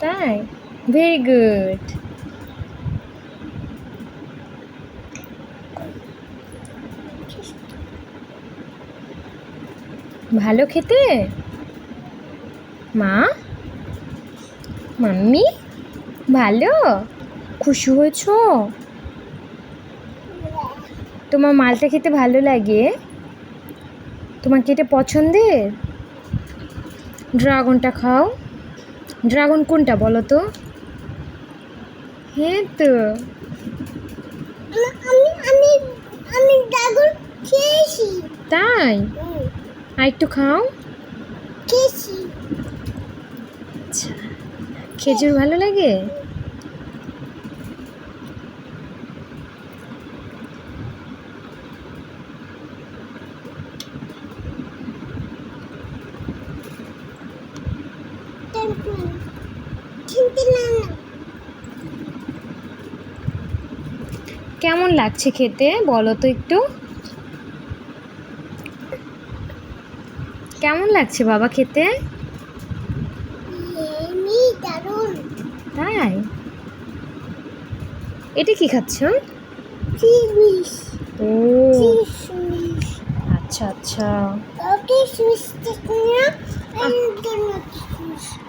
তাই very good ভালো খেতে? মা? মাম্মি? ভালো? খুশি হয়েছ? তোমার মালটা খেতে ভালো লাগে? তোমার কি এটা পছন্দের? ড্রাগনটা খাও। ড্রাগন কোনটা বলো তো? হ্যাঁ তো। আমি আমি আমি ড্রাগন খেয়েছি তাই? আর একটু খাও। খেয়েছি। আচ্ছা খেজুর ভালো লাগে চিনতে না না কেমন লাগছে খেতে? বলো তো একটু। কেমন লাগছে বাবা খেতে? তাই? এটা কি খাচ্ছ? ও। আচ্ছা আচ্ছা।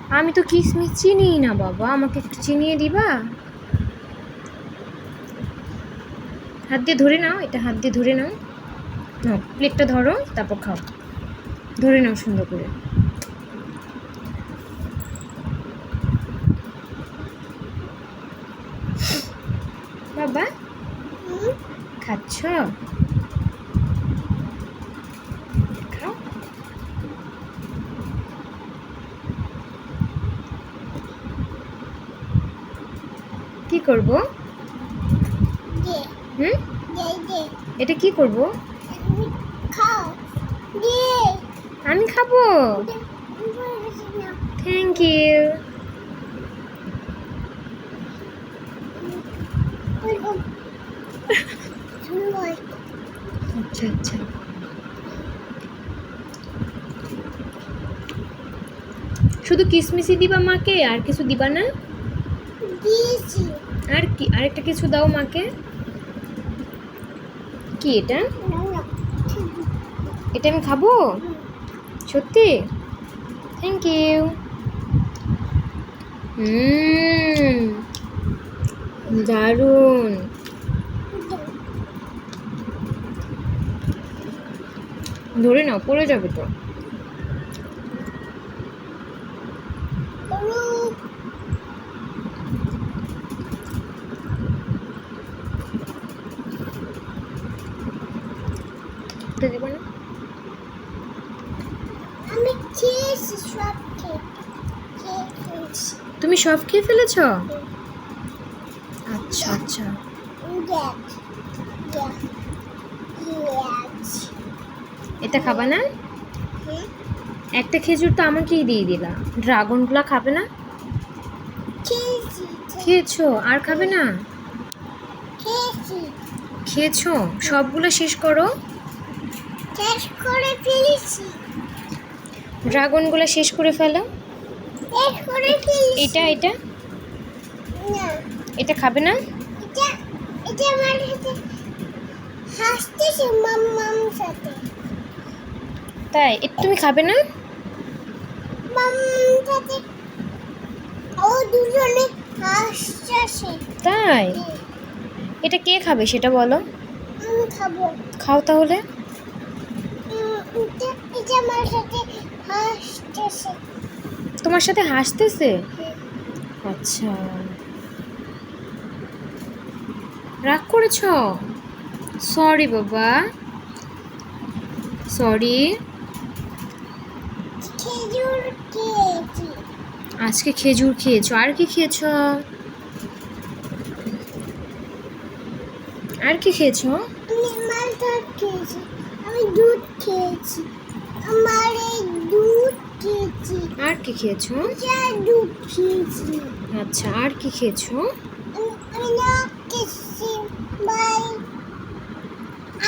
আমি তো কিসমিস চিনি না বাবা আমাকে একটু চিনিয়ে দিবা? হাত দিয়ে ধরে নাও, এটা হাত দিয়ে ধরে নাও। নাও প্লেটটা ধরো, তারপর খাও। ধরে নাও সুন্দর করে। বাবা, খাচ্ছ? খাও। কি করব? হুম? এটা কি করব? আমি খাও আমি খাব। থ্যাংক ইউ আচ্ছা আচ্ছা। শুধু কিসমিসই দিবা মাকে আর কিছু দিবা না? আর কি আরেকটা কিছু দাও মাকে। কি এটা? এটা আমি খাব? সত্যি? Thank you hmm. দারুণ। ধরে নাও পড়ে যাবে তো। ওরকম তো দিব না? আমি খেয়েছি সব তুমি সব খেয়ে ফেলেছ? আচ্ছা আচ্ছা। এটা খাবা না? একটা খেজুর তো আমাকেই দিয়ে দিলা। ড্রাগনগুলো খাবে না? খেয়েছো আর খাবে না? খেয়েছো? সবগুলো শেষ করো। শেষ করে ফেলেছি। ড্রাগনগুলো শেষ করে ফেলো। শেষ করে ফেলেছি। এটা এটা? না। এটা খাবে না? এটা এটা আমার সাথে হাসতেছে মাম্মাম সাথে। তাই এটা তুমি খাবে না? মাম্মাম সাথে ও দুজনে হাসতেছে। তাই? এটা কে খাবে সেটা বলো। আমি খাব। খাও তাহলে উম, এটা এটা আমার সাথে হাসতেছে তোমার সাথে হাসতেছে? আচ্ছা। রাগ করেছ? সরি বাবা। সরি আজকে খেজুর খেয়েছো। আর কি খেয়েছো? আর কি খেয়েছো। আমি দুধ খেয়েছি। আমার এই দুধ খেয়েছি। আর কি খেয়েছো? দুধ খেয়েছি। আচ্ছা আর কি খেয়েছো? আমি না